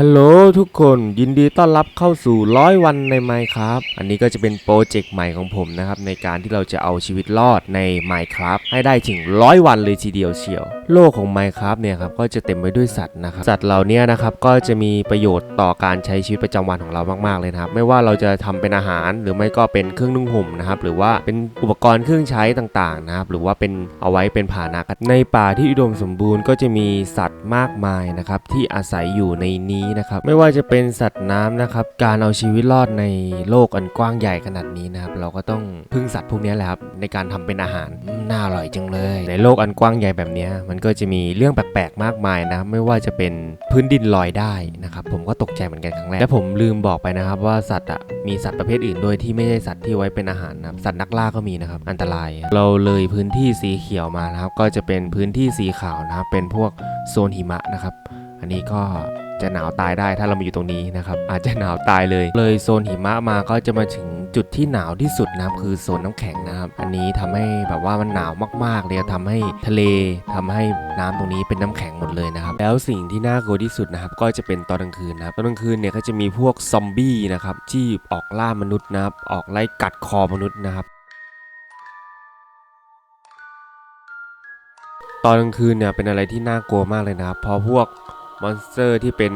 ฮัลโหลทุกคนยินดีต้อนรับเข้าสู่ร้อยวันในไมค์ครับอันนี้ก็จะเป็นโปรเจกต์ใหม่ของผมนะครับ ในการที่เราจะเอาชีวิตรอดใน Minecraft ให้ได้ถึงร้อยวันเลยทีเดียวเชียว โลกของ Minecraft เนี่ยครับก็จะเต็มไปด้วยสัตว์นะครับสัตว์เหล่านี้นะครับก็จะมีประโยชน์ต่อการใช้ชีวิตประจำวันของเรามากๆเลยนะครับ ไม่ว่าเราจะทำเป็นอาหารหรือไม่ก็เป็นเครื่องนุ่งห่มนะครับหรือว่าเป็นอุปกรณ์เครื่องใช้ต่างๆนะครับหรือว่าเป็นเอาไว้เป็นผานะในป่าที่อุดมสมบูรณ์ก็จะมีสัตว์มากมายนะครับที่อาศัยอยู่ในนี้นะครับไม่ว่าจะเป็นสัตว์น้ำนะครับการเอาชีวิตรอดในโลกอันกว้างใหญ่ขนาดนี้นะครับเราก็ต้องพึ่งสัตว์พวกนี้แหละครับในการทำเป็นอาหารน่าอร่อยจังเลย ในโลกอันกว้างใหญ่แบบนี้มันก็จะมีเรื่องแปลกๆมากมายนะไม่ว่าจะเป็นพื้นดินลอยได้นะครับผมก็ตกใจเหมือนกันครั้งแรกและผมลืมบอกไปนะครับว่าสัตว์อะมีสัตว์ประเภทอื่นด้วยที่ไม่ใช่สัตว์ที่ไว้เป็นอาหารนะครับสัตว์นักล่าก็มีนะครับอันตราย เราเลยพื้นที่สีเขียวมานะครับก็จะเป็นพื้นที่สีขาวนะครับเป็นพวกโซนหิมะนะครับ อันนี้ก็ จะหนาวตายได้ถ้าเรามาอยู่ตรงนี้นะครับอาจจะหนาวตายเลย เลยโซนหิมะมาก็จะมาถึงจุดที่หนาวที่สุดนะครับคือโซนน้ำแข็งนะครับอันนี้ทำให้แบบว่ามันหนาวมากๆเลยทำให้ทะเลทำให้น้ำตรงนี้เป็นน้ำแข็งหมดเลยนะครับแล้วสิ่งที่น่ากลัวที่สุดนะครับก็จะเป็นตอนกลางคืนนะครับตอนกลางคืนเนี่ยก็จะมีพวกซอมบี้นะครับที่ออกล่ามนุษย์นะครับออกไล่กัดคอมนุษย์นะครับตอนกลางคืนเนี่ยเป็นอะไรที่น่ากลัวมากเลยนะครับเพราะพวก มอนสเตอร์ที่เป็น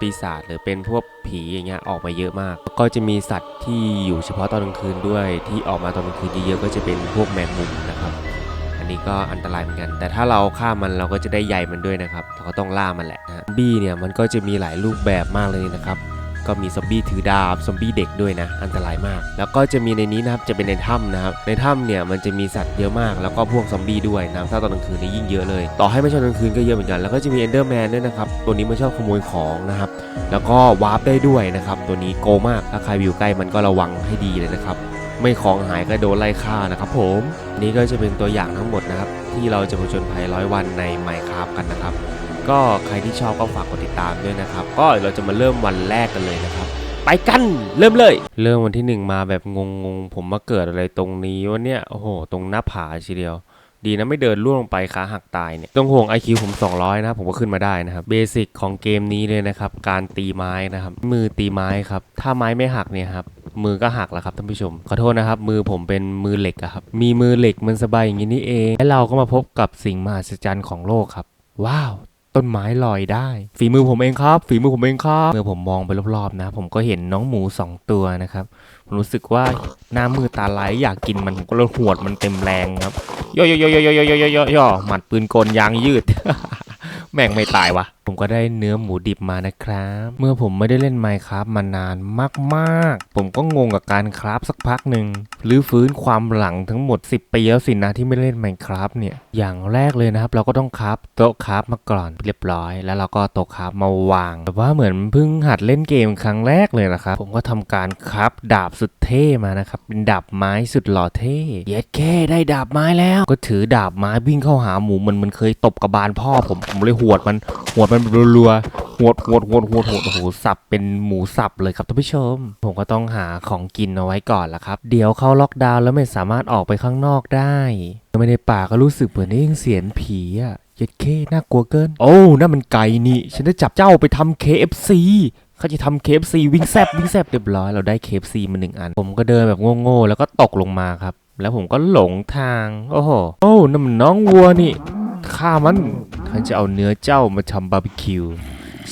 ปีศาจหรือเป็นพวกผีอย่างเงี้ยออกมาเยอะมาก ก็จะมีสัตว์ที่อยู่เฉพาะตอนกลางคืนด้วย ที่ออกมาตอนกลางคืนเยอะๆก็จะเป็นพวกแมงมุมนะครับ อันนี้ก็อันตรายเหมือนกัน แต่ถ้าเราฆ่ามันเราก็จะได้ใหญ่มันด้วยนะครับเราก็ต้องล่ามันแหละนะฮะซอมบี้เนี่ยมันก็จะมีหลายรูปแบบมากเลยนะครับ ก็มีซอมบี้ถือดาบซอมบี้เด็กด้วยนะ อันตรายมาก แล้วก็จะมีในนี้นะครับ จะเป็นในถ้ำนะครับ ในถ้ำเนี่ยมันจะมีสัตว์เยอะมาก แล้วก็พวกซอมบี้ด้วยนะถ้าตอนกลางคืนนี่ยิ่งเยอะเลย ต่อให้ไม่ใช่ตอนกลางคืนก็เยอะเหมือนกัน แล้วก็จะมีเอนเดอร์แมนด้วยนะครับ ตัวนี้มันชอบขโมยของนะครับ แล้วก็วาร์ปได้ด้วยนะครับ ตัวนี้โกงมาก ถ้าใครอยู่ใกล้มันก็ระวังให้ดีเลยนะครับ ไม่ของหายก็โดนไล่ฆ่านะครับ ผม นี่ก็จะเป็นตัวอย่างทั้งหมดนะครับ ที่เราจะผจญภัยร้อยวันในไมค์ครับกันนะครับ ก็ใครที่ชอบก็ฝากกดติดตามด้วยนะครับ ก็เราจะมาเริ่มวันแรกกันเลยนะครับ ไปกันเริ่มเลย เริ่มวันที่หนึ่งมาแบบงงๆ ผมมาเกิดอะไรตรงนี้วะเนี่ยโอ้โห ตรงหน้าผาทีเดียว ดีนะไม่เดินล่วงลงไปขาหักตายเนี่ยต้องห่วง IQ ผม 200 นะครับผมก็ขึ้นมาได้นะครับเบสิกของเกมนี้เลยนะครับ การตีไม้นะครับ มือตีไม้ครับ ถ้าไม้ไม่หักเนี่ยครับมือก็หักแล้วครับท่านผู้ชม ขอโทษนะครับ มือผมเป็นมือเหล็กครับ มีมือเหล็กมันสบายอย่างนี้นี่เอง และเราก็มาพบกับสิ่งมหัศจรรย์ของโลกครับ ว้าว ต้นไม้ลอยได้ ฝีมือผมเองครับ ฝีมือผมเองครับเมื่อผมมองไปรอบๆนะ ผมก็เห็นน้องหมู 2 ตัวนะครับผมรู้สึกว่าหน้ามือตาไหลอยากกินมันก็เลยหวดมันเต็มแรงครับย่อย่อย่อย่อย่อย่อย่อหมัดปืนกลยางยืด แม่งไม่ตายวะ ผมก็ได้เนื้อหมูดิบมานะครับ เมื่อผมไม่ได้เล่นไมค์ครับมานานมากๆ ผมก็งงกับการคราฟสักพักหนึ่งหรือฟื้นความหลังทั้งหมด 10ปีแล้วสินะที่ไม่ได้เล่นไมค์ครับเนี่ย อย่างแรกเลยนะครับ เราก็ต้องคราฟโต๊ะคราฟมาก่อนเรียบร้อย แล้วเราก็โต๊ะคราฟมาวางแบบว่าเหมือนเพิ่งหัดเล่นเกมครั้งแรกเลยนะครับ ผมก็ทำการคราฟดาบสุดเท่มานะครับ เป็นดาบไม้สุดหล่อเท่เย็ดแค่ได้ดาบไม้แล้ว ก็ถือดาบไม้วิ่งเข้าหาหมูมันมันเคยตบกระบาลพ่อผมผมเลยหวดมันหวดมันรัวๆหวดหวดหวดหวดหวดโอ้โหสับเป็นหมูสับเลยครับท่านผู้ชม ผมก็ต้องหาของกินเอาไว้ก่อนละครับ เดี๋ยวเข้าล็อกดาวน์แล้วไม่สามารถออกไปข้างนอกได้ไม่ในป่าก็รู้สึกเหมือนได้ยินเสียงผีอะเย็ดเคน่ากลัวเกิน โอ้นั่นมันไก่นี่ ฉันได้จับเจ้าไปทำ KFC เขาจะทำ KFC วิ่งแซบวิ่งแซบเรียบร้อย เราได้ KFC มาหนึ่งอัน ผมก็เดินแบบโง่ๆแล้วก็ตกลงมาครับ แล้วผมก็หลงทาง โอ้โห โอ้นั่นมันน้องวัวนี่ ฆ่ามันฉันจะเอาเนื้อเจ้ามาทำบาร์บีคิว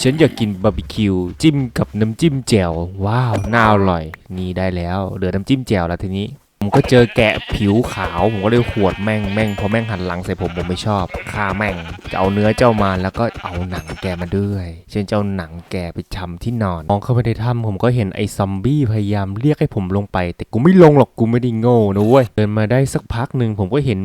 ฉันอยากกินบาร์บีคิว จิ้มกับน้ำจิ้มแจ่ว ว้าว น่าอร่อย นี่ได้แล้ว เหลือน้ำจิ้มแจ่วแล้วทีนี้ ผมก็เจอแกะผิวขาว ผมก็เลยหวดแม่งแม่งพอแม่งหันหลังใส่ผมผมไม่ชอบฆ่าแม่ง จะเอาเนื้อเจ้ามาแล้วก็เอาหนังแกมาด้วยฉันจะเอาหนังแกไปชำที่นอน มองเข้าไปในถ้ำผมก็เห็นไอ้ซอมบี้พยายามเรียกให้ผมลงไป แต่กูไม่ลงหรอกกูไม่ได้โง่นะเว้ย เดินมาได้สักพักหนึ่งผมก็เห็น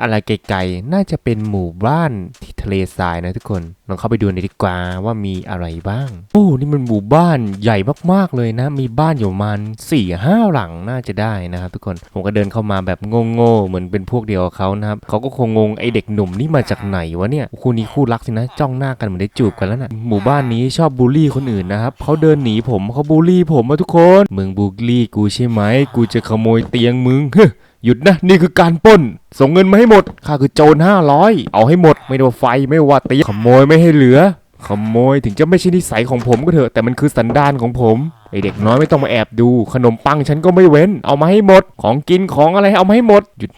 อะไรไกลๆ น่าจะเป็นหมู่บ้านที่ทะเลทรายนะทุกคน ลองเข้าไปดูหน่อยดีกว่าว่ามีอะไรบ้าง โอ้ นี่มันหมู่บ้านใหญ่มากๆเลยนะ มีบ้านอยู่ประมาณสี่ห้าหลังน่าจะได้นะครับทุกคน ผมก็เดินเข้ามาแบบโง่ๆเหมือนเป็นพวกเดียวกับเขานะครับ เขาก็คงงงไอเด็กหนุ่มนี่มาจากไหนวะเนี่ย คู่นี้คู่รักสินะ จ้องหน้ากันเหมือนได้จูบกันแล้วนะหมู่บ้านนี้ชอบบูลลี่คนอื่นนะครับเขาเดินหนีผมเขาบูลลี่ผมมาทุกคน มึงบูลลี่กูใช่ไหม กูจะขโมยเตียงมึง หยุดนะ นี่คือการป้น ส่งเงินมาให้หมดข้าคือโจรห้าร้อยเอาให้หมดไม่ว่าไฟไม่ว่าตีขโมยไม่ให้เหลือ ขโมยถึงจะไม่ใช่นิสัยของผมก็เถอะแต่มันคือสันดานของผมไอเด็กน้อยไม่ต้องมาแอบดู ขนมปังฉันก็ไม่เว้น เอามาให้หมด ของกินของอะไรเอามาให้หมดหยุด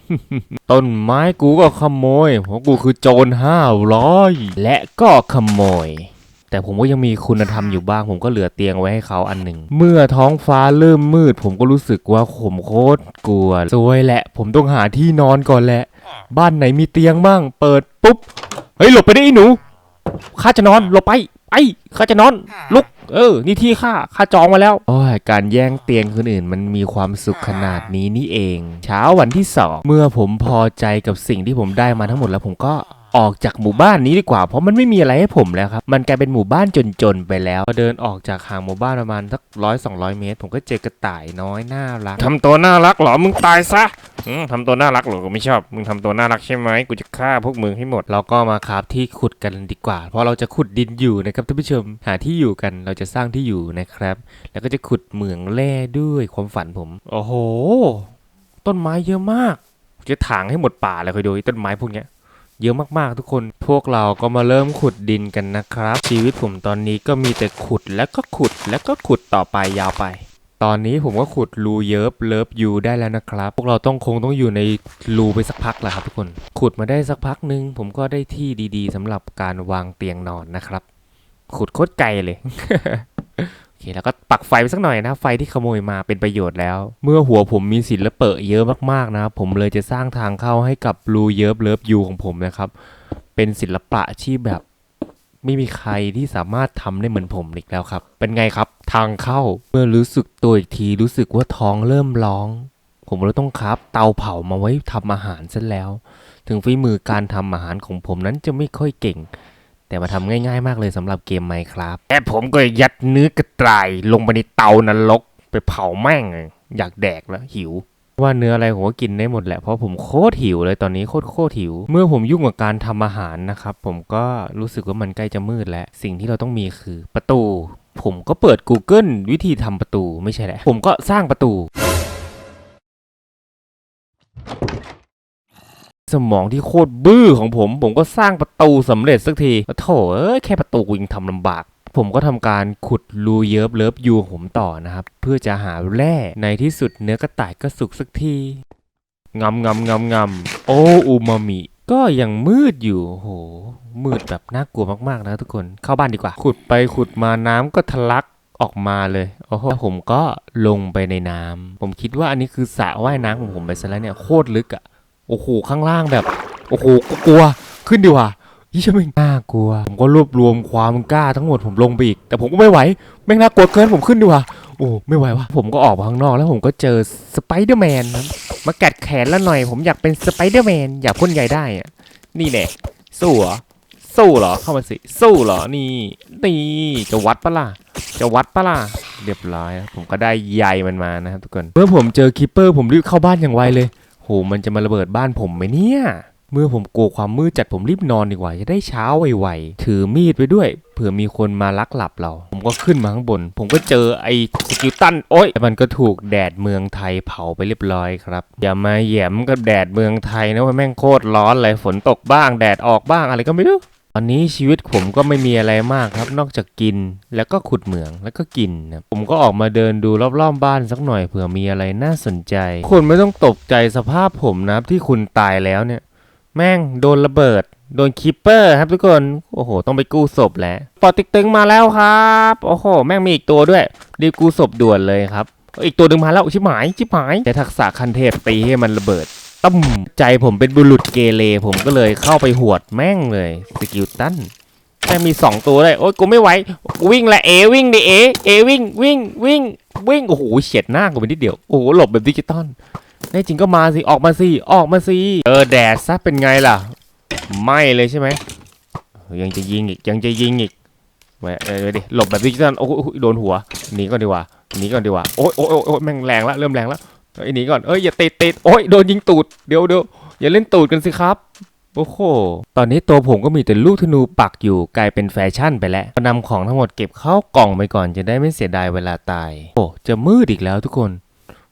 ต้นไม้กูก็ขโมยเพราะกูคือโจรห้าร้อยและก็ขโมย แต่ผมก็ยังมีคุณธรรมอยู่บ้าง ผมก็เหลือเตียงไว้ให้เขาอันหนึ่ง เมื่อท้องฟ้าเริ่มมืด ผมก็รู้สึกว่าผมโคตรกลัวซวยแหละ ผมต้องหาที่นอนก่อนแหละ บ้านไหนมีเตียงบ้าง เปิดปุ๊บ เฮ้ยหลบไปได้ไอ้หนู ข้าจะนอนหลบไปไปข้าจะนอน ลุก เออ นี่ที่ข้า ข้าจองมาแล้วโอ้ยการแย่งเตียงคนอื่น มันมีความสุขขนาดนี้นี่เอง เช้าวันที่สอง เมื่อผมพอใจกับสิ่งที่ผมได้มาทั้งหมดแล้วผมก็ ออกจากหมู่บ้านนี้ดีกว่า เพราะมันไม่มีอะไรให้ผมแล้วครับ มันกลายเป็นหมู่บ้านจนๆไปแล้ว พอเดินออกจากห่างหมู่บ้านประมาณสักร้อยสองร้อยเมตร ผมก็เจอกระต่ายน้อยน่ารักทำตัวน่ารักเหรอ มึงตายซะอืมทำตัวน่ารักเหรอกูไม่ชอบ มึงทำตัวน่ารักใช่ไหมกูจะฆ่าพวกมึงให้หมด เราก็มาคราบที่ขุดกันดีกว่า เพราะเราจะขุดดินอยู่นะครับท่านผู้ชม หาที่อยู่กัน เราจะสร้างที่อยู่นะครับ แล้วก็จะขุดเหมืองแร่ด้วยความฝันผม โอ้โห ต้นไม้เยอะมาก จะถางให้หมดป่าเลยคอยดูไอ้ต้นไม้พวกเนี้ย เยอะมากๆทุกคน พวกเราก็มาเริ่มขุดดินกันนะครับ ชีวิตผมตอนนี้ก็มีแต่ขุดแล้วก็ขุดแล้วก็ขุดต่อไปยาวไป ตอนนี้ผมก็ขุดรูเยิบเลิฟยูได้แล้วนะครับ พวกเราต้องคงต้องอยู่ในรูไปสักพักแหละครับทุกคน ขุดมาได้สักพักหนึ่งผมก็ได้ที่ดีๆสำหรับการวางเตียงนอนนะครับ ขุดโคตรไกลเลย แล้วก็ปักไฟไปสักหน่อยนะไฟที่ขโมยมาเป็นประโยชน์แล้ว เมื่อหัวผมมีศิลปะเยอะมากๆนะครับผมเลยจะสร้างทางเข้าให้กับรูเยิบเลิฟยูของผมนะครับ เป็นศิลปะที่แบบไม่มีใครที่สามารถทำได้เหมือนผมอีกแล้วครับ เป็นไงครับทางเข้าเมื่อรู้สึกตัวอีกทีรู้สึกว่าท้องเริ่มร้อง ผมเลยต้องครับ เตาเผามาไว้ทำอาหารซะแล้ว ถึงฝีมือการทำอาหารของผมนั้นจะไม่ค่อยเก่ง แต่มาทำง่ายๆมากเลยสำหรับเกมไมครับแต่ผมก็ยัดเนื้อกระต่ายลงไปในเตานรกไปเผาแม่งเลยอยากแดกแล้วหิว ว่าเนื้ออะไรผมก็กินได้หมดแหละเพราะผมโคตรหิวเลยตอนนี้โคตรโคตรหิว เมื่อผมยุ่งกับการทำอาหารนะครับ ผมก็รู้สึกว่ามันใกล้จะมืดแล้ว สิ่งที่เราต้องมีคือประตู ผมก็เปิด Google วิธีทำประตูไม่ใช่แหละ ผมก็สร้างประตู สมองที่โคตรบื้อของผม ผมก็สร้างประตูสำเร็จสักทีโถเอ้ยแค่ประตูกูยังทำลำบาก ผมก็ทำการขุดรูเยิบเลิฟยูของผมต่อนะครับ เพื่อจะหาแร่ในที่สุดเนื้อกระต่ายก็สุกสักทีงำงำงำงำโออูมามิก็ยังมืดอยู่โห มืดแบบน่ากลัวมากๆนะทุกคนเข้าบ้านดีกว่า ขุดไปขุดมาน้ำก็ทะลักออกมาเลยโอ้โหผมก็ลงไปในน้ำผมคิดว่าอันนี้คือสระว่ายน้ำของผมไปซะแล้วเนี่ยโคตรลึกอะ โอ้โหข้างล่างแบบโอ้โหกลัวขึ้นดีกว่ายี่ช่างแม่งน่ากลัว ผมก็รวบรวมความกล้าทั้งหมดผมลงไปอีก แต่ผมก็ไม่ไหวแม่งน่ากลัวเกินผมขึ้นดีกว่าโอ้ไม่ไหววะผมก็ออกมาข้างนอกแล้วผมก็เจอสไปเดอร์แมนครับมากัดแขนแล้วหน่อย ผมอยากเป็นสไปเดอร์แมนอยากพ่นใหญ่ได้อะนี่แน่สู้เหรอสู้เหรอเข้ามาสิสู้เหรอนี่นี่จะวัดปะล่ะจะวัดปะล่ะเรียบร้อยผมก็ได้ใยมันมานะครับทุกคนเมื่อผมเจอคิปเปอร์ผมรีบเข้าบ้านอย่างไวเลย โหมันจะมาระเบิดบ้านผมไหมเนี่ย เมื่อผมกลัวความมืดจัดผมรีบนอนดีกว่าจะได้เช้าไวๆ ถือมีดไปด้วย เผื่อมีคนมาลักหลับเรา ผมก็ขึ้นมาข้างบน ผมก็เจอไอ้สกิลตัน โอ้ยมันก็ถูกแดดเมืองไทยเผาไปเรียบร้อยครับ อย่ามาแย้มกับแดดเมืองไทยนะว่าแม่งโคตรร้อนเลย ฝนตกบ้าง แดดออกบ้างอะไรก็ไม่รู้ อนนี้ชีวิตผมก็ไม่มีอะไรมากครับ นอกจากกินแล้วก็ขุดเหมืองแล้วก็กินนะผมก็ออกมาเดินดูรอบๆบ้านสักหน่อยเผื่อมีอะไรน่าสนใจ คุณไม่ต้องตกใจสภาพผมนะครับที่คุณตายแล้วเนี่ย แม่งโดนระเบิด โดนคิปเปอร์ครับทุกคน โอ้โห ต้องไปกู้ศพแล้วปอติ๊กตึงมาแล้วครับ โอ้โห แม่งมีอีกตัวด้วยรีบกู้ศพด่วนเลยครับอีกตัวหนึ่งมาแล้วชิบหายชิบหายแต่ทักษะคันเทพตีให้มันระเบิด ตั้มใจผมเป็นบุรุษเกเรผมก็เลยเข้าไปหวดแม่งเลยสกิลตันแม่มีสองตัวเลยโอ๊ยกูไม่ไหววิ่งแหละเอวิ่งดิเอเอวิ่งวิ่งวิ่งวิ่งโอ้โหเฉียดหน้ากูไปนิดเดียวโอ้โหหลบแบบดิจิตอลแน่จริงก็มาสิออกมาสิออกมาสิเออแดดซะเป็นไงล่ะ ไม่เลยใช่ไหมยังจะยิงอีกยังจะยิงอีกแหวะเออดิหลบแบบดิจิตอลโอ้โหโดนหัวหนีก่อนดีกว่าหนีก่อนดีกว่าโอ้ยโอ้ยโอ้ยโอ้ยแม่งแรงละเริ่มแรงละ เอ้หนีก่อนเอ้ยอย่าติดติดโอ้ยโดนยิงตูดเดี๋ยวเดี๋ยวอย่าเล่นตูดกันสิครับโอ้โห ตอนนี้ตัวผมก็มีแต่ลูกธนูปักอยู่กลายเป็นแฟชั่นไปแล้วนำของทั้งหมดเก็บเข้ากล่องไปก่อนจะได้ไม่เสียดายเวลาตาย โอ้ จะมืดอีกแล้วทุกคน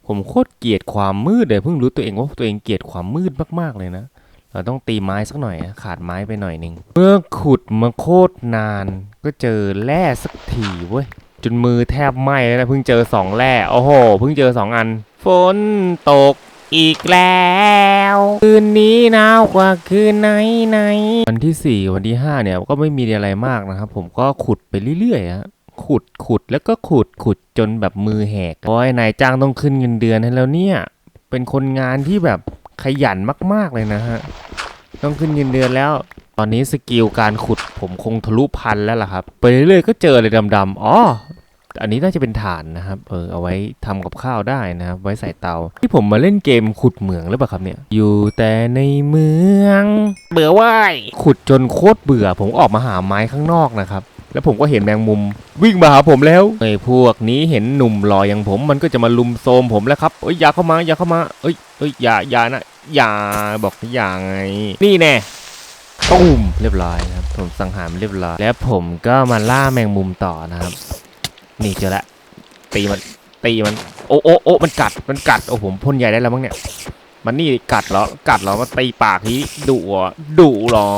ผมโคตรเกลียดความมืดเลยเพิ่งรู้ตัวเองว่าตัวเองเกลียดความมืดมากๆเลยนะ เราต้องตีไม้สักหน่อยขาดไม้ไปหน่อยหนึ่ง เมื่อขุดมาโคตรนาน ก็เจอแร่สักทีเว้ย จนมือแทบไหม้แล้วนะเพิ่งเจอสองแร่โอ้โหเพิ่งเจอสองอัน ฝนตกอีกแล้วคืนนี้หนาวกว่าคืนไหนไหนวันที่ 4 วันที่ 5 เนี่ยก็ไม่มีอะไรมากนะครับ ผมก็ขุดไปเรื่อยๆฮะขุดขุดแล้วก็ขุดขุดจนแบบมือแหกโอ้ยนายจ้างต้องขึ้นเงินเดือนให้แล้วเนี่ย เป็นคนงานที่แบบขยันมากๆเลยนะฮะ ต้องขึ้นเงินเดือนแล้ว ตอนนี้สกิลการขุดผมคงทะลุพันแล้วล่ะครับ ไปเรื่อยๆก็เจออะไรดำๆอ๋ออันนี้น่าจะเป็นฐานนะครับ เออ เอาไว้ทำกับข้าวได้นะครับ ไว้ใส่เตา ที่ผมมาเล่นเกมขุดเหมืองหรือเปล่าครับเนี่ย อยู่แต่ในเมือง เบื่อว่ายขุดจนโคตรเบื่อ ผมออกมาหาไม้ข้างนอกนะครับ แล้วผมก็เห็นแมงมุม วิ่งมาหาผมแล้วไอ้พวกนี้เห็นหนุ่มหล่ออย่างผม มันก็จะมาลุมโซมผมแล้วครับเอ้ยอย่าเข้ามาอย่าเข้ามาเอ้ยเอ้ยอย่าอย่านะอย่าบอกอย่าไง นี่แน่ตุ้มเรียบร้อยครับผมสังหารมันเรียบร้อยแล้วผมก็มาล่าแมงมุมต่อนะครับ นี่เจอละตีมันตีมันโอ้โอ้โอ้มันกัดมันกัดโอ้ผมพ่นใหญ่ได้แล้วมั้งเนี่ย มันนี่กัดเหรอ กัดเหรอมาตีปากทีดุเหรอดุเหรอ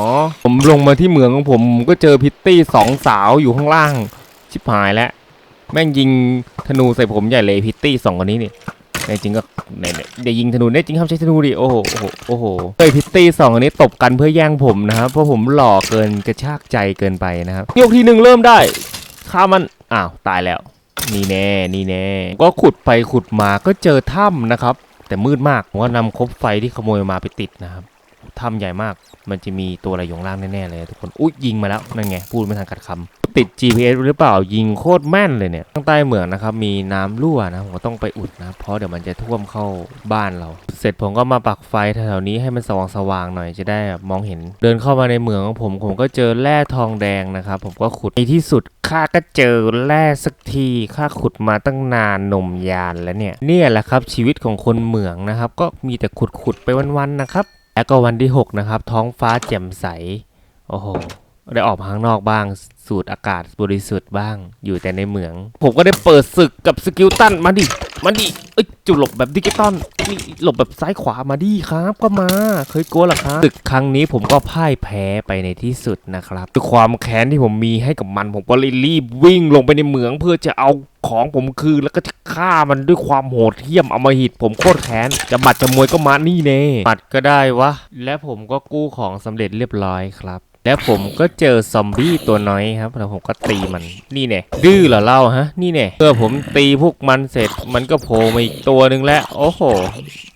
ผมลงมาที่เมืองของผมก็เจอพิตตี้สองสาวอยู่ข้างล่าง ชิบหายแล้ว แม่งยิงธนูใส่ผมใหญ่เลยพิตตี้สองคนนี้นี่ในจริงก็ในเดี๋ยวยิงธนูเนี่ยจริงห้ามใช้ธนูดิโอ้โหโอ้โหโอ้โหเฮ้ยพิตตี้สองคนนี้ตบกันเพื่อแย่งผมนะครับเพราะผมหล่อเกินกระชากใจเกินไปนะครับยกทีหนึ่งเริ่มได้ฆ่ามันอ้าวตายแล้วนี่แน่นี่แน่ ก็ขุดไปขุดมาก็เจอถ้ำนะครับ แต่มืดมากผมก็นำคบไฟที่ขโมยมาไปติดนะครับ ถ้ำใหญ่มาก มันจะมีตัวอะไรอยู่ข้างล่างแน่ๆเลยทุกคน อุ๊ยยิงมาแล้วนั่นไงพูดไม่ทันกัดคำติด GPS หรือเปล่ายิงโคตรแม่นเลยเนี่ยข้างใต้เหมืองนะครับมีน้ำรั่วนะผมก็ต้องไปอุดนะเพราะเดี๋ยวมันจะท่วมเข้าบ้านเรา เสร็จผมก็มาปักไฟแถวๆนี้ให้มันสว่างๆหน่อยจะได้มองเห็น เดินเข้ามาในเหมืองของผมผมก็เจอแร่ทองแดงนะครับผมก็ขุดในที่สุดข้าก็เจอแร่สักทีข้าขุดมาตั้งนานนมยานแล้วเนี่ยเนี่ยแหละครับชีวิตของคนเหมืองนะครับก็มีแต่ขุดๆไปวันๆนะครับ แล้วก็วันที่ 6 นะครับ ท้องฟ้าแจ่มใส โอ้โห ได้ออกมาข้างนอกบ้าง สูดอากาศบริสุทธิ์บ้าง อยู่แต่ในเหมือง ผมก็ได้เปิดศึกกับสกิลตันมาดิ มาดิ เอ้ยจุหลบแบบดิจิตอลนี่หลบแบบซ้ายขวามาดิครับ ก็มา เคยกลัวเหรอครับศึกครั้งนี้ผมก็พ่ายแพ้ไปในที่สุดนะครับด้วยความแค้นที่ผมมีให้กับมัน ผมก็เลยรีบวิ่งลงไปในเหมืองเพื่อจะเอาของผมคืนแล้วก็จะฆ่ามันด้วยความโหดเหี้ยมอำมหิตผมโคตรแค้นจะบัดจะมวยก็มานี่เน่บัดก็ได้วะ และผมก็กู้ของสำเร็จเรียบร้อยครับ แล้วผมก็เจอซอมบี้ตัวน้อยครับแล้วผมก็ตีมันนี่แน่ดื้อเหรอเล่าฮะ นี่แน่เมื่อผมตีพวกมันเสร็จ มันก็โผล่มาอีกตัวหนึ่งแล้ว โอ้โห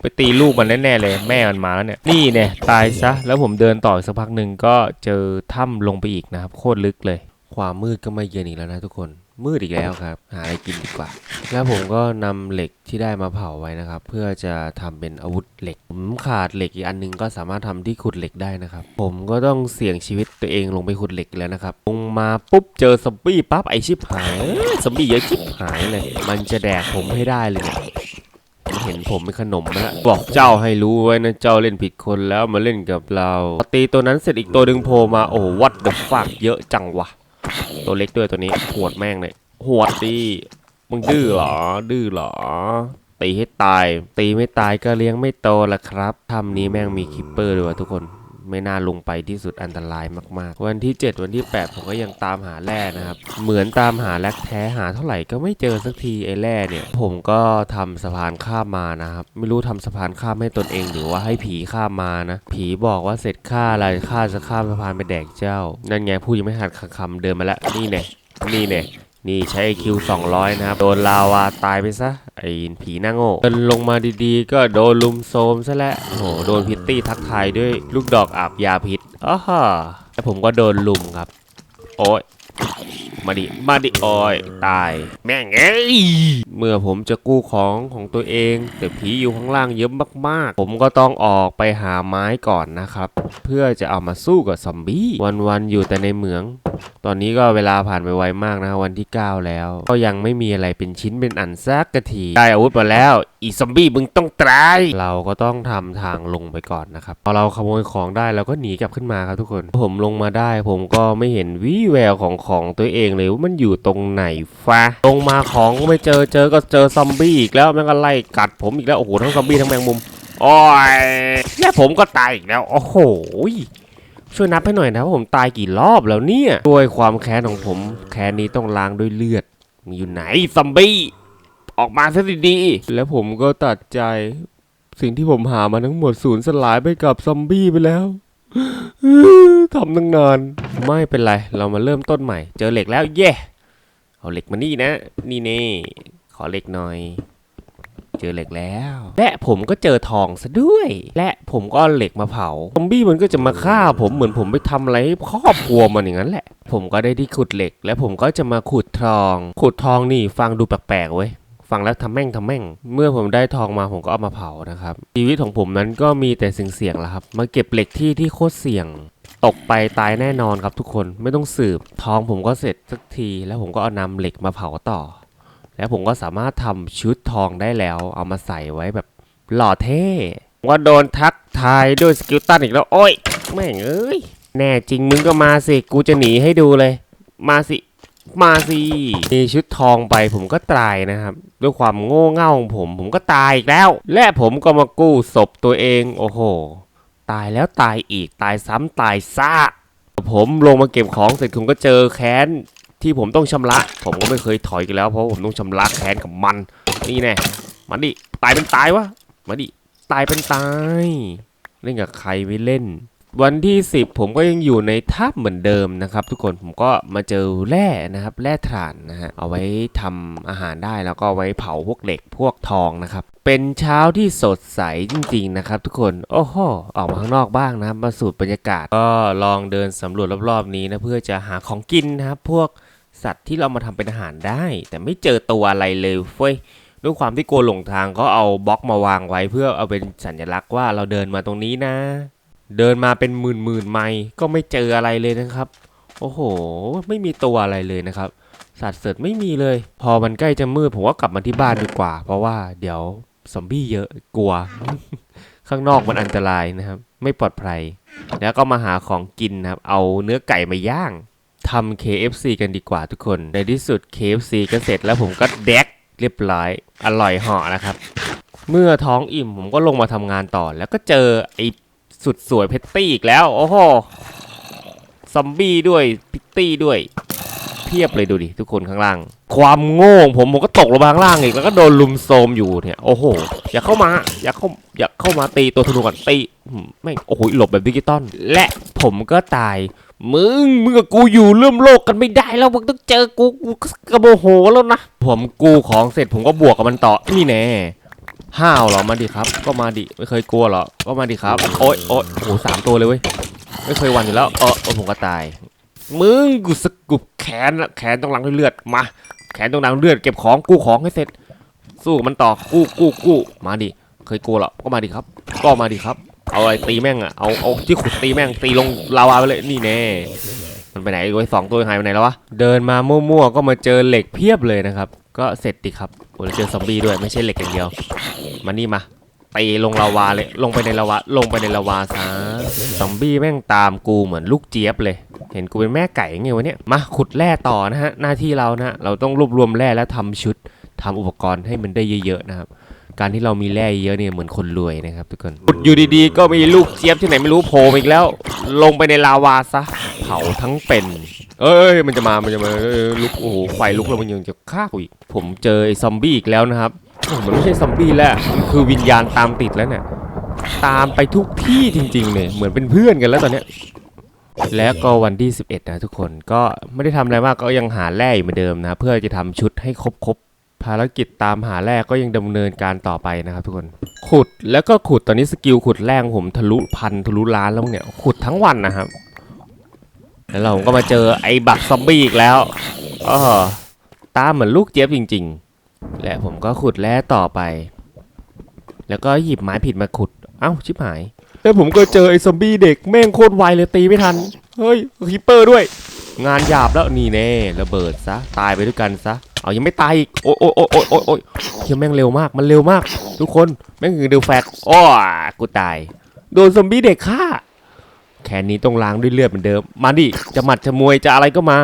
ไปตีลูกมันแน่ๆเลย แม่มันมาแล้วเนี่ยนี่แน่ตายซะแล้วผมเดินต่ออีกสักพักหนึ่งก็เจอถ้ำลงไปอีกนะครับโคตรลึกเลย ความมืดก็มาเยือนอีกแล้วนะทุกคน มืดอีกแล้วครับ หาอะไรกินดีกว่า แล้วผมก็นำเหล็กที่ได้มาเผาไว้นะครับ เพื่อจะทำเป็นอาวุธเหล็ก ผมขาดเหล็กอีกอันหนึงก็สามารถทำที่ขุดเหล็กได้นะครับ ผมก็ต้องเสี่ยงชีวิตตัวเองลงไปขุดเหล็กแล้วนะครับ ลงมาปุ๊บเจอซอมบี้ปั๊บไอชิบหายซอมบี้เยอะชิบหายเลย มันจะแดกผมให้ได้เลยเนี่ยเห็นผมเป็นขนมแล้วบอกเจ้าให้รู้ไว้นะเจ้าเล่นผิดคนแล้วมาเล่นกับเราตีตัวนั้นเสร็จอีกตัวหนึ่งโผล่มาโอ้วัดเดอะฟักเยอะจังวะ ตัวเล็กด้วยตัวนี้หวดแม่งเลยหวดดีมึงดื้อเหรอ ดื้อเหรอ ตีให้ตาย ตีไม่ตายก็เลี้ยงไม่โตละครับทำนี้แม่งมีคิปเปอร์ด้วยทุกคน ไม่น่าลงไปที่สุดอันตรายมากๆ วันที่ 7 วันที่ 8 ผมก็ยังตามหาแร่นะครับ เหมือนตามหาแร่แท้หาเท่าไหร่ก็ไม่เจอสักทีไอ้แร่เนี่ย ผมก็ทำสะพานข้ามมานะครับ ไม่รู้ทำสะพานข้ามให้ตนเองหรือว่าให้ผีข้ามมานะ ผีบอกว่าเสร็จข้าอะไรข้าจะข้ามสะพานไปแดกเจ้า นั่นไงพูดยังไม่ทันขาดคำเดินมาแล้วนี่แน่นี่แน่ นี่ใช้คิว200 นะครับ โดนลาวาตายไปซะ ไอ้ผีหน้าโง่เดินลงมาดีๆ ก็โดนลุมโซมซะแล้วโอ้โห โดนพิตตี้ทักทายด้วยลูกดอกอาบยาพิษอ้าฮะแล้วผมก็โดนลุมครับ โอ้ยมาดิ มาดิโอ้ยตาย แม่งเอ้ย เมื่อผมจะกู้ของของตัวเอง แต่ผีอยู่ข้างล่างเยอะมากๆ ผมก็ต้องออกไปหาไม้ก่อนนะครับ เพื่อจะเอามาสู้กับซอมบี้ วันๆ อยู่แต่ในเหมือง ตอนนี้ก็เวลาผ่านไปไวมากนะวันที่ 9 แล้ว ก็ยังไม่มีอะไรเป็นชิ้นเป็นอันซักกะทีได้อาวุธมาแล้ว อีซอมบี้มึงต้องตายเราก็ต้องทำทางลงไปก่อนนะครับพอเราขโมยของได้เราก็หนีกลับขึ้นมาครับทุกคน ผมลงมาได้ ผมก็ไม่เห็นวี่แววของของตัวเองเลยว่ามันอยู่ตรงไหนฟ้าลงมาของก็ไม่เจอเจอก็เจอซอมบี้อีกแล้วแม่งก็ไล่กัดผมอีกแล้วโอ้โหทั้งซอมบี้ทั้งแมงมุมโอ้ยและผมก็ตายอีกแล้ว โอ้โห ช่วยนับให้หน่อยนะว่าผมตายกี่รอบแล้วเนี่ยด้วยความแค้นของผม แค้นนี้ต้องล้างด้วยเลือดมีอยู่ไหนซอมบี้ออกมาซะดีๆแล้วผมก็ตัดใจ สิ่งที่ผมหามาทั้งหมดสูญสลายไปกับซอมบี้ไปแล้วทำตั้งนานไม่เป็นไร เรามาเริ่มต้นใหม่ เจอเหล็กแล้วเย่เอาเหล็กมานี่นะ นี่เน่ขอเหล็กหน่อย เจอเหล็กแล้ว และผมก็เจอทองซะด้วย และผมก็เอาเหล็กมาเผาซอมบี้มันก็จะมาฆ่าผมเหมือนผมไปทำอะไรให้ครอบครัวมันอย่างนั้นแหละ ผมก็ได้ที่ขุดเหล็ก และผมก็จะมาขุดทอง ขุดทองนี่ฟังดูแปลกๆเว้ยฟังแล้วทำแม่งทำแม่ง เมื่อผมได้ทองมาผมก็เอามาเผานะครับชีวิตของผมนั้นก็มีแต่สิ่งเสี่ยงๆแหละครับ มาเก็บเหล็กที่ที่โคตรเสี่ยง ตกไปตายแน่นอนครับทุกคนไม่ต้องสืบทองผมก็เสร็จสักที แล้วผมก็เอานำเหล็กมาเผาต่อ แล้วผมก็สามารถทำชุดทองได้แล้ว เอามาใส่ไว้แบบหล่อเท่ผมก็โดนทักทายด้วยสกิลตันอีกแล้ว โอ้ยแม่งเอ้ย แน่จริงมึงก็มาสิ กูจะหนีให้ดูเลย มาสิ มาสิมีชุดทองไปผมก็ตายนะครับ ด้วยความโง่เง่าของผม ผมก็ตายอีกแล้ว และผมก็มากู้ศพตัวเอง โอ้โห ตายแล้วตายอีก ตายซ้ำตายซากผมลงมาเก็บของเสร็จผมก็เจอแค้น ที่ผมต้องชำระ ผมก็ไม่เคยถอยกันแล้วเพราะผมต้องชำระแค้นกับมัน นี่แน่มาดิตายเป็นตายวะมาดิตายเป็นตายเล่นกับใครไม่เล่น วันที่ 10 ผมก็ยังอยู่ในถ้ำเหมือนเดิมนะครับ ทุกคนผมก็มาเจอแร่นะครับแร่ถ่านนะฮะเอาไว้ทำอาหารได้แล้วก็ไว้เผาพวกเหล็กพวกทองนะครับเป็นเช้าที่สดใสจริง ๆ นะครับ ทุกคนโอ้โหออกมาข้างนอกบ้างนะครับมาสูดบรรยากาศ ก็ลองเดินสำรวจรอบๆนี้นะเพื่อจะหาของกินนะครับพวก สัตว์ที่เรามาทำเป็นอาหารได้ แต่ไม่เจอตัวอะไรเลยเฟ้ยด้วยความที่กลัวหลงทางเขาเอาบล็อกมาวางไว้เพื่อเอาเป็นสัญลักษณ์ว่าเราเดินมาตรงนี้นะ เดินมาเป็นหมื่นหมื่นไมล์ก็ไม่เจออะไรเลยนะครับ โอ้โห ไม่มีตัวอะไรเลยนะครับ สัตว์เสริฐไม่มีเลย พอมันใกล้จะมืดผมก็กลับมาที่บ้านดีกว่า เพราะว่าเดี๋ยวซอมบี้เยอะกลัว ข้างนอกมันอันตรายนะครับ ไม่ปลอดภัย แล้วก็มาหาของกินนะครับ เอาเนื้อไก่มาย่าง ทำ KFC กันดีกว่าทุกคน ในที่สุด KFC ก็เสร็จแล้วผมก็แดกเรียบร้อย อร่อยเหาะนะครับ เมื่อท้องอิ่มผมก็ลงมาทำงานต่อ แล้วก็เจอไอ้สุดสวยเพตตี้อีกแล้ว โอ้โห ซอมบี้ด้วยพิตตี้ด้วย เพียบเลยดูดิ ทุกคนข้างล่าง ความโง่ของผมผมก็ตกลงมาข้างล่างอีก แล้วก็โดนลุมโซมอยู่เนี่ย โอ้โห อย่าเข้ามา อย่าเข้า อย่าเข้ามาตีตัวธนูก่อนตีอืมแม่งโอ้โห หลบแบบดิจิตอล และผมก็ตาย มึงมึงกับกูอยู่เร่มโลกกันไม่ได้แล้วมึงต้องเจอกูกูก็กระโมโหแล้วนะผมกู้ของเสร็จผมก็บวกกับมันต่อนี่แน่ห้าวเหรอมาดิครับ ก็มาดิไม่เคยกลัวหรอก็มาดิครับ โอ๊ยโอ๊ยโอ้โหสามตัวเลยเว้ยไม่เคยหวันอยู่แล้วเออเออผมก็ตาย มึงกูสกุบแขนละแขนต้องล้างด้วยเลือดมา แขนต้องล้างเลือดเก็บของกู้ของให้เสร็จ สู้กับมันต่อกู้กู้กู้มาดิเคยกลัวหรอก็มาดิครับ ก็มาดิครับ เอาอะไรตีแม่งอะเอาเอาที่ขุดตีแม่งตีลงลาวาไปเลยนี่แน่มันไปไหนไว้สองตัวหายไปไหนแล้ววะเดินมามั่วๆก็มาเจอเหล็กเพียบเลยนะครับ ก็เสร็จดิครับโอ้เจอซอมบี้ด้วยไม่ใช่เหล็กอย่างเดียว มานี่มาตีลงลาวาเลยลงไปในลาวาลงไปในลาวาซะซอมบี้แม่งตามกูเหมือนลูกเจี๊ยบเลย เห็นกูเป็นแม่ไก่ไงวะเนี่ยมาขุดแร่ต่อนะฮะหน้าที่เรานะฮะเราต้องรวบรวมแร่แล้วทำชุดทำอุปกรณ์ให้มันได้เยอะๆนะครับ การที่เรามีแร่เยอะเนี่ยเหมือนคนรวยนะครับทุกคนขุดอยู่ดีๆ ก็มีลูกเจี๊ยบที่ไหนไม่รู้โผล่อีกแล้ว ลงไปในลาวาซะเผาทั้งเป็น เอ้ยมันจะมามันจะมาเอ้ยลุกโอ้โหไฟลุกแล้วมันยังจะฆ่ากูอีกผมเจอไอ้ซอมบี้อีกแล้วนะครับโอ้โหมันไม่ใช่ซอมบี้แล้วมันคือวิญญาณตามติดแล้วเนี่ยตามไปทุกที่จริงๆเลยเหมือนเป็นเพื่อนกันแล้วตอนเนี้ยแล้วก็วันที่ 11 นะทุกคนก็ไม่ได้ทำอะไรมากก็ยังหาแร่อยู่เหมือนเดิมนะ เพื่อจะทำชุดให้ครบ ภารกิจตามหาแร่ก็ยังดำเนินการต่อไปนะครับทุกคน ขุดแล้วก็ขุดตอนนี้สกิลขุดแร่ของผมทะลุพันทะลุล้านแล้วเนี่ยขุดทั้งวันนะครับ แล้วเราก็มาเจอไอ้บักซอมบี้อีกแล้วเออตามเหมือนลูกเจี๊ยบจริง ๆ และผมก็ขุดแร่ต่อไป แล้วก็หยิบไม้ผิดมาขุด เอ้าชิบหาย แล้วผมก็เจอไอ้ซอมบี้เด็กแม่งโคตรไวเลยตีไม่ทัน เฮ้ยคิปเปอร์ด้วย งานหยาบแล้วนี่แน่ระเบิดซะตายไปด้วยกันซะเอายังไม่ตายอีกโอ้ยโอ้ยโอ้ยโอ้ยโอ้ยโอ้ยเฮียแม่งเร็วมากมันเร็วมาก ทุกคนแม่งคือเดลแฟกอ้อกูตายโดนซอมบี้เด็กฆ่าแค่นี้ต้องล้างด้วยเลือดเหมือนเดิมมาดิจะหมัดจะมวยจะอะไรก็มา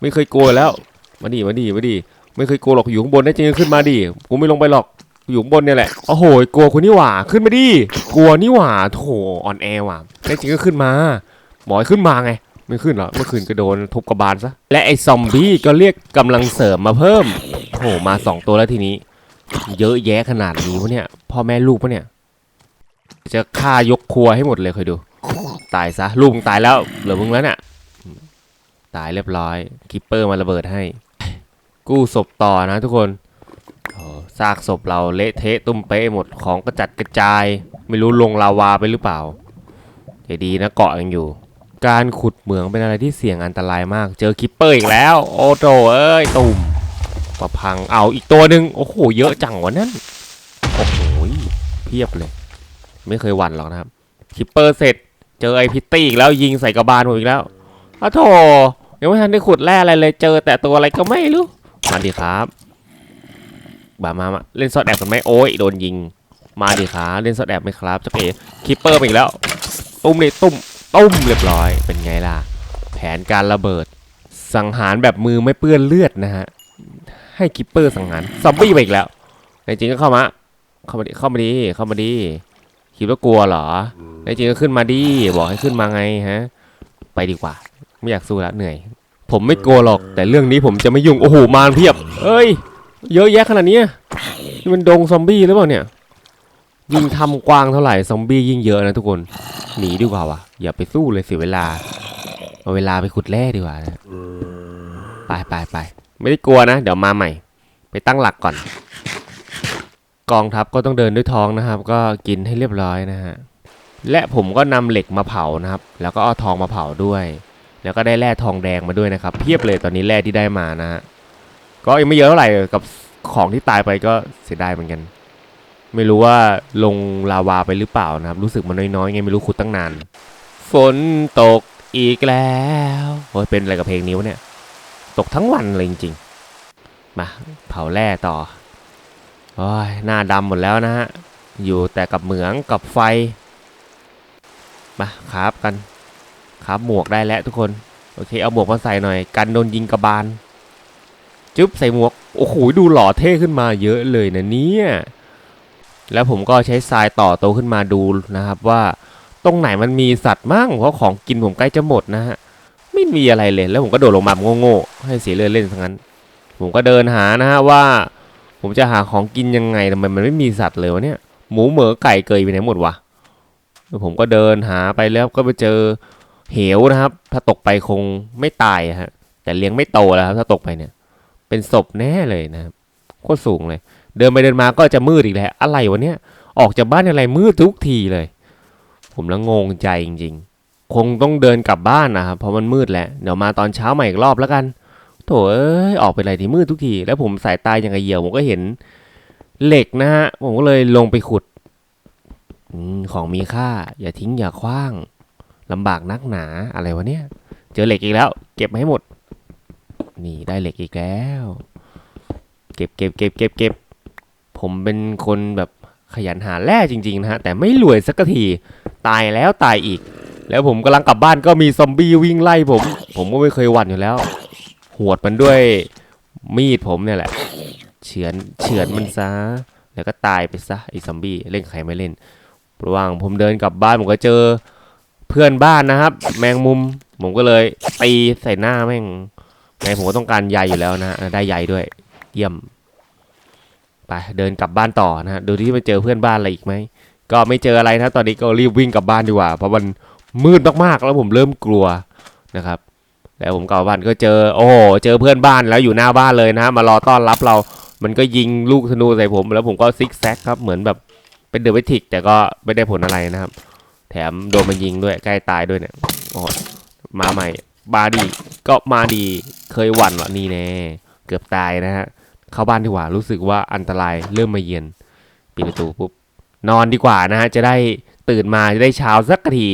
ไม่เคยกลัวแล้วมาดิมาดิมาดิไม่เคยกลัวหรอกอยู่ข้างบนได้จริงขึ้นมาดิกูไม่ลงไปหรอกอยู่ข้างบนเนี่ยแหละโอ้โหกลัวคุณนี่หว่าขึ้นมาดิกลัวนี่หว่าโถอ่อนแอว่ะแน่จริงก็ขึ้นมาหมอยขึ้นมาไง ไม่ขึ้นหรอเมื่อคืนก็โดนทุบกระบาลซะ และไอ้ซอมบี้ก็เรียกกำลังเสริมมาเพิ่มโถมาสองตัวแล้วทีนี้ เยอะแยะขนาดนี้วะเนี่ยพ่อแม่ลูกปะเนี่ย จะฆ่ายกครัวให้หมดเลยคอยดู ตายซะลูกมึงตายแล้วเหลือมึงแล้วเนี่ยตายเรียบร้อยคิปเปอร์มาระเบิดให้ กู้ศพต่อนะทุกคนโอ้ซากศพเราเละเทะตุ้มเป๊ะหมดของกระจัดกระจาย ไม่รู้ลงลาวาไปหรือเปล่าแต่ดีนะเกาะยังอยู่ การขุดเหมืองเป็นอะไรที่เสี่ยงอันตรายมาก เจอคิปเปอร์อีกแล้ว โอ้โตเอ้ยตุ่มประพังเอาอีกตัวหนึ่งโอ้โหเยอะจังวะนั่นโอ้โหเพียบเลย ไม่เคยหวั่นหรอกนะครับคิปเปอร์เสร็จ เจอไอพิตตี้อีกแล้วยิงใส่กระบาลผมอีกแล้วอ้าโถยังไม่ทันได้ขุดแร่อะไรเลยเจอแต่ตัวอะไรก็ไม่รู้มาดิครับบามามาเล่นซอดแอบกันไหมโอ้ยโดนยิง มาดิครับเล่นซอดแอบไหมครับจะเป๋คิปเปอร์อีกแล้ว ตุ้มเลยตุ้ม ต้มเรียบร้อย เป็นไงล่ะ แผนการระเบิด สังหารแบบมือไม่เปื้อนเลือดนะฮะ ให้คิปเปอร์สังหารซอมบี้ไปอีกแล้ว ในจริงก็เข้ามา เข้ามาดิ เข้ามาดิ เข้ามาดิ คิดว่ากลัวเหรอ ในจริงก็ขึ้นมาดิ บอกให้ขึ้นมาไงฮะ ไปดีกว่า ไม่อยากสู้แล้วเหนื่อย ผมไม่กลัวหรอก แต่เรื่องนี้ผมจะไม่ยุ่ง โอ้โห มารเพียบ เอ้ย เยอะแยะขนาดนี้มันดงซอมบี้หรือเปล่าเนี่ย ยิ่งทำกว้างเท่าไหร่ซอมบี้ยิ่งเยอะนะทุกคน หนีดีกว่าวะอย่าไปสู้เลยเสียเวลา เอาเวลาไปขุดแร่ดีกว่านะไปไปไปไม่ได้กลัวนะ เดี๋ยวมาใหม่ ไปตั้งหลักก่อน กองทัพก็ต้องเดินด้วยท้องนะครับ ก็กินให้เรียบร้อยนะฮะและผมก็นำเหล็กมาเผานะครับ แล้วก็เอาทองมาเผาด้วย แล้วก็ได้แร่ทองแดงมาด้วยนะครับ เพียบเลยตอนนี้แร่ที่ได้มานะฮะก็ยังไม่เยอะเท่าไหร่กับของที่ตายไปก็เสียดายเหมือนกัน ไม่รู้ว่าลงลาวาไปหรือเปล่านะครับ รู้สึกมันน้อยๆไงไม่รู้ขุดตั้งนาน ฝนตกอีกแล้วโอ้ยเป็นอะไรกับเพลงนี้วะเนี่ย ตกทั้งวันเลยจริงๆ มาเผาแร่ต่อโอ้ยหน้าดำหมดแล้วนะฮะ อยู่แต่กับเหมืองกับไฟ มาครับกันครับหมวกได้แล้วทุกคน โอเค เอาหมวกมาใส่หน่อย กันโดนยิงกระบาลจึ๊บใส่หมวก โอ้โห ดูหล่อเท่ขึ้นมาเยอะเลยนะเนี่ย แล้วผมก็ใช้ทรายต่อโตขึ้นมาดูนะครับ ว่าตรงไหนมันมีสัตว์มั่งเพราะของกินผมใกล้จะหมดนะฮะไม่มีอะไรเลยแล้วผมก็โดดลงมาโง่ๆให้เสียเลือดเล่นทั้งนั้น ผมก็เดินหานะฮะว่า ผมจะหาของกินยังไงทำไมมันไม่มีสัตว์เลยวะเนี่ยหมูเหมือไก่เกยไปไหนหมดวะผมก็เดินหาไปแล้วก็ไปเจอเหวนะครับ ถ้าตกไปคงไม่ตายฮะแต่เลี้ยงไม่โตแล้วครับถ้าตกไปเนี่ย เป็นศพแน่เลยนะครับโคตรสูงเลย เดินไปเดินมาก็จะมืดอีกแล้วอะไรวะเนี่ยออกจากบ้านอะไรมืดทุกทีเลย ผมละงงใจจริงๆ คงต้องเดินกลับบ้านนะครับเพราะมันมืดแล้วเดี๋ยวมาตอนเช้าใหม่อีกรอบแล้วกันโถเอ้ยออกไปอะไรที่มืดทุกที แล้วผมสายตาอย่างไงเหี่ยวผมก็เห็นเหล็กนะฮะผมก็เลยลงไปขุดอของมีค่า อย่าทิ้งอย่าคว้างลำบากนักหนาอะไรวะเนี่ย เจอเหล็กอีกแล้ว เก็บมาให้หมด นี่ได้เหล็กอีกแล้ว เก็บเก็บเก็บเก็บเก็บ ผมเป็นคนแบบขยันหาแร่จริงๆนะฮะ แต่ไม่รวยสักทีตายแล้วตายอีก แล้วผมกำลังกลับบ้านก็มีซอมบี้วิ่งไล่ผม ผมก็ไม่เคยหวั่นอยู่แล้ว หวดมันด้วยมีดผมเนี่ยแหละเฉือนเฉือนมันซะ แล้วก็ตายไปซะไอ้ซอมบี้เล่นใครไม่เล่น ระหว่างผมเดินกลับบ้านผมก็เจอเพื่อนบ้านนะครับ แมงมุมผมก็เลยตีใส่หน้าแม่งไงผมก็ต้องการใยอยู่แล้วนะ ได้ใยด้วย เยี่ยม ไปเดินกลับบ้านต่อนะฮะดูที่ไปเจอเพื่อนบ้านอะไรอีกไหมก็ไม่เจออะไรนะตอนนี้ก็รีบวิ่งกลับบ้านดีกว่า เพราะมันมืดมากๆแล้วผมเริ่มกลัวนะครับแล้วผมกลับบ้านก็เจอโอ้โหเจอเพื่อนบ้านแล้วอยู่หน้าบ้านเลยนะมารอต้อนรับเรา มันก็ยิงลูกธนูใส่ผม แล้วผมก็ซิกแซกครับเหมือนแบบเป็นเดอะเวทิกแต่ก็ไม่ได้ผลอะไรนะครับ แถมโดนมันยิงด้วยใกล้ตายด้วยเนี่ยโอ้โหมาใหม่มาดีก็มาดีเคยหวั่นวะนี่แน่เกือบตายนะฮะ เข้าบ้านดีกว่า รู้สึกว่าอันตรายเริ่มมาเยือนปิดประตูปุ๊บนอนดีกว่านะฮะจะได้ตื่นมาจะได้เช้าสักที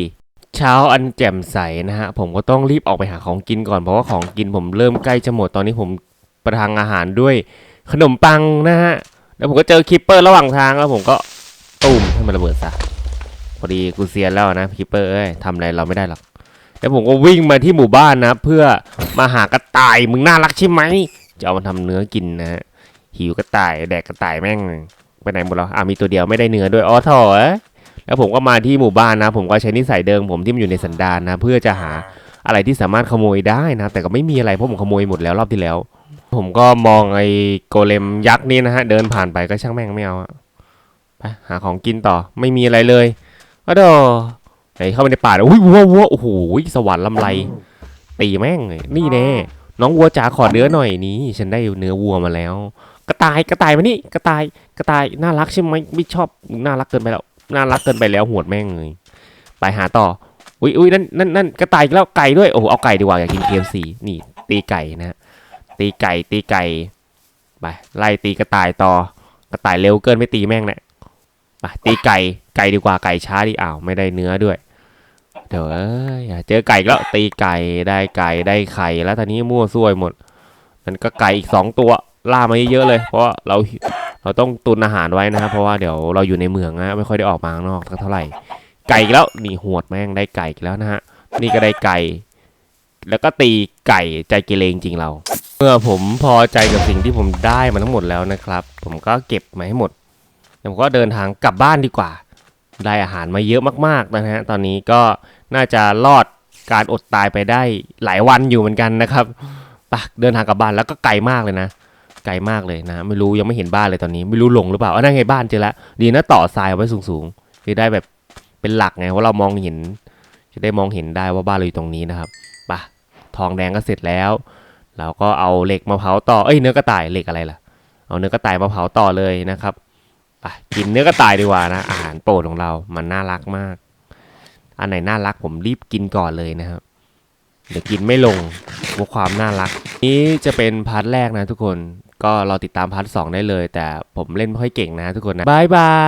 เช้าอันแจ่มใสนะฮะผมก็ต้องรีบออกไปหาของกินก่อนเพราะว่าของกินผมเริ่มใกล้จะหมดตอนนี้ผมประทังอาหารด้วยขนมปังนะฮะแล้วผมก็เจอคิปเปอร์ระหว่างทางแล้วผมก็ตุ่มให้มันระเบิดซะพอดีกูเซียนแล้วนะคิปเปอร์เอ้ยทำอะไรเราไม่ได้หรอกแล้วผมก็วิ่งมาที่หมู่บ้านนะ เพื่อมาหากระต่ายมึงน่ารักใช่ไหม จะเอามาทำเนื้อกินนะฮะหิวกระต่ายแดกกระต่ายแม่งไปไหนหมดแล้วอะมีตัวเดียวไม่ได้เนื้อด้วยอ๋อถอแล้วผมก็มาที่หมู่บ้านนะ ผมก็ใช้นิสัยเดิมผมที่มันอยู่ในสันดานนะ เพื่อจะหาอะไรที่สามารถขโมยได้นะ แต่ก็ไม่มีอะไรเพราะผมขโมยหมดแล้วรอบที่แล้ว ผมก็มองไอ้โกเลมยักษ์นี่นะฮะ เดินผ่านไปก็ช่างแม่งไม่เอาอะไปหาของกินต่อไม่มีอะไรเลยอ้าเดอไหนเข้าไปในป่าแล้วอุ้ยวัววัวโอ้โหสวรรค์ลำไรตีแม่งเลยนี่แน่ น้องวัวจ๋าขอเนื้อหน่อยนี่ฉันได้เนื้อวัวมาแล้ว กระต่ายกระต่ายมานี่กระต่ายกระต่ายน่ารักใช่ไหมไม่ชอบน่ารักเกินไปแล้วน่ารักเกินไปแล้วหวดแม่งเลยไปหาต่ออุ้ยอุ้ยนั่นนั่นนั่นกระต่ายแล้วไก่ด้วยโอ้โหเอาไก่ดีกว่าอยากกินเคฟซีนี่ตีไก่นะฮะตีไก่ตีไก่ไปไล่ตีกระต่ายต่อกระต่ายเร็วเกินไม่ตีแม่งเนี่ยไปตีไก่ไก่ดีกว่าไก่ช้าดิอ้าวไม่ได้เนื้อด้วย เดี๋ยวเอ้ยเจอไก่แล้วตีไก่ได้ไก่ได้ไข่แล้วตอนนี้มั่วซั่วหมดนั่นก็ไก่อีกสองตัวล่ามาเยอะๆเลย เพราะเราเราต้องตุนอาหารไว้นะครับเพราะว่าเดี๋ยวเราอยู่ในเมืองนะไม่ค่อยได้ออกมาข้างนอกสักเท่าไหร่ ไก่แล้วนี่หวดแม่งได้ไก่แล้วนะฮะนี่ก็ได้ไก่ แล้วก็ตีไก่ใจเกเรจริงเรา เมื่อผมพอใจกับสิ่งที่ผมได้มาทั้งหมดแล้วนะครับ ผมก็เก็บมาให้หมดแล้วผมก็เดินทางกลับบ้านดีกว่า ได้อาหารมาเยอะมากๆนะฮะตอนนี้ก็น่าจะรอดการอดตายไปได้หลายวันอยู่เหมือนกันนะครับไปเดินทางกลับบ้านแล้วก็ไกลมากเลยนะ ไกลมากเลยนะ ไม่รู้ยังไม่เห็นบ้านเลยตอนนี้ ไม่รู้หลงหรือเปล่าอ๋อนั่นไงบ้านเจอแล้วดีนะต่อทรายเอาไว้สูงๆจะได้แบบเป็นหลักไงว่าเรามองเห็น จะได้มองเห็นได้ว่าบ้านเราอยู่ตรงนี้นะครับปะทองแดงก็เสร็จแล้วเราก็เอาเหล็กมาเผาต่อเอ้ยเนื้อกระต่ายเหล็กอะไรล่ะเอาเนื้อกระต่ายมาเผาต่อเลยนะครับ ไปกินเนื้อกระต่ายดีกว่านะ อาหารโปรดของเรา มันน่ารักมาก อันไหนน่ารักผมรีบกินก่อนเลยนะครับ เดี๋ยวกินไม่ลงเพราะความน่ารัก นี้จะเป็นพาร์ทแรกนะทุกคน ก็รอติดตามพาร์ทสองได้เลย แต่ผมเล่นไม่ค่อยเก่งนะทุกคนนะบายบาย